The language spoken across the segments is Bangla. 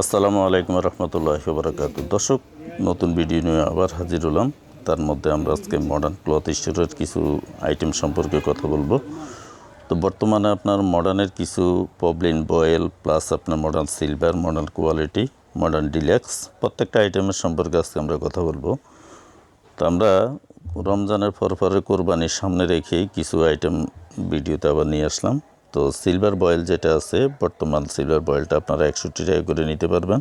আসসালামু আলাইকুম রহমতুল্লাহ বরাকাত দর্শক, নতুন ভিডিও নিয়ে আবার হাজির হলাম। তার মধ্যে আমরা আজকে মডার্ন ক্লথ স্টোরের কিছু আইটেম সম্পর্কে কথা বলব। তো বর্তমানে আপনার মডার্নের কিছু পবলিন বয়েল প্লাস আপনার modern silver modern quality modern deluxe প্রত্যেকটা আইটেমের সম্পর্কে আজকে আমরা কথা বলব। তো আমরা রমজানের পর পরে কোরবানির সামনে রেখেই কিছু আইটেম ভিডিওতে আবার নিয়ে আসলাম। তো সিলভার বয়েল যেটা আছে, বর্তমান সিলভার বয়েলটা আপনারা একষট্টি টাকা করে নিতে পারবেন।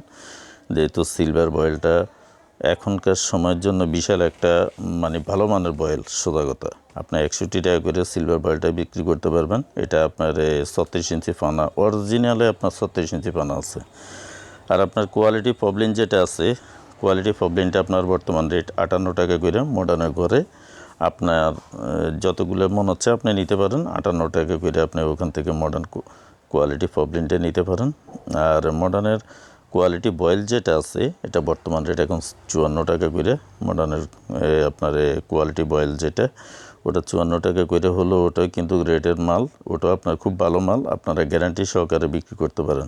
যেহেতু সিলভার বয়েলটা এখনকার সময়ের জন্য বিশাল একটা মানে ভালো মানের বয়েল সোজাগতা আপনার একষট্টি টাকা করে সিলভার বয়েলটা বিক্রি করতে পারবেন। এটা আপনার ছত্রিশ ইঞ্চি পানা অরিজিনালে আপনার ছত্রিশ ইঞ্চি পানা আছে। আর আপনার কোয়ালিটি প্রবলেম যেটা আছে কোয়ালিটি প্রবলেমটা আপনার বর্তমান রেট আটান্ন টাকা করে মডার্নের ঘরে। আপনার যতগুলো মন হচ্ছে আপনি নিতে পারেন। আটান্ন টাকা করে আপনি ওখান থেকে মডার্ন কোয়ালিটি প্রবলেমটা নিতে পারেন। আর মডার্নের কোয়ালিটি বয়েল যেটা আছে, এটা বর্তমান রেট এখন চুয়ান্ন টাকা করে। মডার্নের আপনার কোয়ালিটি বয়েল যেটা, ওটা চুয়ান্ন টাকা করে হলো ওটা কিন্তু রেটের মাল। ওটা আপনার খুব ভালো মাল, আপনারা গ্যারান্টি সহকারে বিক্রি করতে পারেন।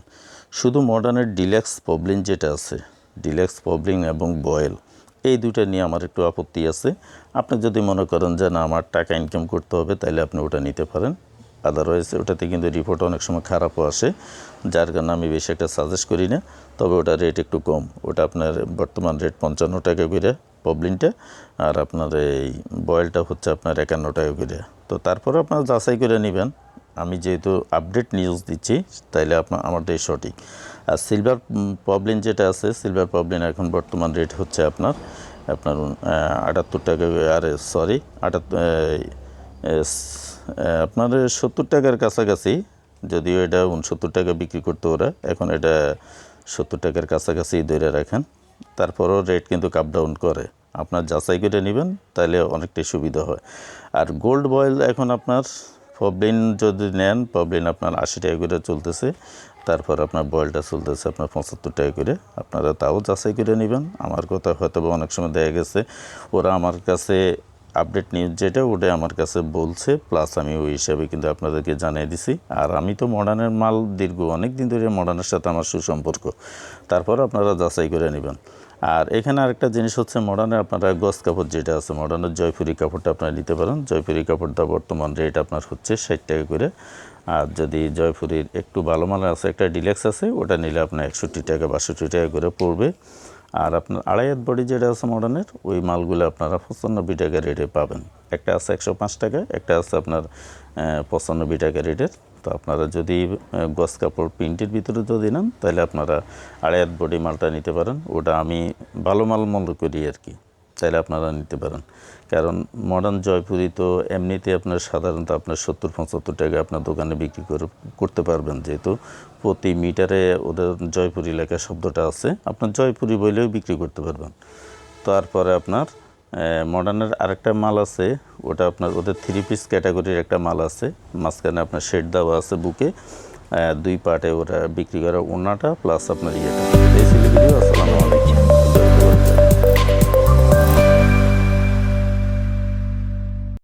শুধু মডার্নের ডিলেক্স পবলিন যেটা আছে ডিলেক্স পবলিন এবং বয়েল এই দুইটা নিয়ে আমার একটু আপত্তি আছে। আপনি যদি মনে করেন যে না, আমার টাকা ইনকাম করতে হবে তাহলে আপনি ওটা নিতে পারেন। আদারওয়াইজ ওটাতে কিন্তু রিপোর্ট অনেক সময় খারাপও আসে, যার কারণে আমি বেশি একটা সাজেস্ট করি না। তবে ওটা রেট একটু কম। ওটা আপনার বর্তমান রেট পঞ্চান্ন টাকা করে পবলিনটা আর আপনার এই বয়েলটা হচ্ছে আপনার একান্ন টাকা করে। তো তারপরে আপনার যাচাই করে নেবেন। আমি যেহেতু আপডেট নিউজ দিচ্ছি, তাইলে আপনার আমারটাই সঠিক। আর সিলভার প্রবলেম যেটা আছে সিলভার প্রবলেম এখন বর্তমান রেট হচ্ছে আপনার আপনার আটাত্তর টাকা, আর সরি আটাত্তর আপনার সত্তর টাকার কাছাকাছি, যদিও এটা উনসত্তর টাকা বিক্রি করতে ওরা, এখন এটা সত্তর টাকার কাছাকাছি ধরে রাখেন। তারপরও রেট কিন্তু কাপ ডাউন করে। আপনার যাচাই করে নেবেন তাহলে অনেকটাই সুবিধা হয়। আর গোল্ড বয়েল এখন আপনার পবলিন যদি নেন পবলিন আপনার আশি টাকা করে চলতেছে, তারপর আপনার বয়েলটা চলতেছে আপনার পঁচাত্তর টাকা করে। আপনারা তাও যাচাই করে নেবেন। আমার কথা হয়তো বা অনেক সময় দেখা গেছে, ওরা আমার কাছে আপডেট নিউজ যেটা, ওটা আমার কাছে বলছে, প্লাস আমি ওই হিসাবে কিন্তু আপনাদেরকে জানিয়ে দিছি। আর আমি তো মডার্নের মাল দীর্ঘ অনেক দিন ধরে মডার্নের সাথে আমার সুসম্পর্ক। তারপর আপনারা যাচাই করে নেবেন। আর এখানে আরেকটা জিনিস হচ্ছে মডার্নের আপনারা গস কাপড় যেটা আছে, মডার্নের জয়পুরি কাপড়টা আপনারা নিতে পারেন। জয়পুরি কাপড়টা বর্তমান রেট আপনার হচ্ছে ষাট টাকা করে। আর যদি জয়পুরির একটু ভালো মানের আছে, একটা ডিলেক্স আছে, ওটা নিলে আপনার একষট্টি টাকা, বাষট্টি টাকা করে পড়বে। আর আপনার আড়াই হাত বডি যেটা আছে মডার্নের, ওই মালগুলো আপনারা পঁচানব্বই টাকা রেটে পাবেন। একটা আছে একশো পাঁচ টাকা, একটা আছে আপনার পঁচানব্বই টাকা রেটের তো আপনারা যদি গস কাপড় প্রিন্টের ভিতরে যদি নেন, তাহলে আপনারা আড়াই হাত বডি মালটা নিতে পারেন। ওটা আমি ভালো মাল মনে করি আর কি। চাইলে আপনারা নিতে পারেন। কারণ মডার্ন জয়পুরি তো এমনিতে আপনার সাধারণত আপনার সত্তর, পঁচাত্তর টাকা আপনার দোকানে বিক্রি করে, করতে পারবেন। যেহেতু প্রতি মিটারে ওদের জয়পুরি লেখা শব্দটা আছে, আপনার জয়পুরি বইলেও বিক্রি করতে পারবেন। তারপরে আপনার মডার্নের আরেকটা মাল আছে, ওটা আপনার ওদের থ্রি পিস ক্যাটাগরির একটা মাল আছে। মাঝখানে আপনার শেড দেওয়া আছে বুকে দুই পার্টে ওরা বিক্রি করে ওনাটা প্লাস আপনার ইয়েটা।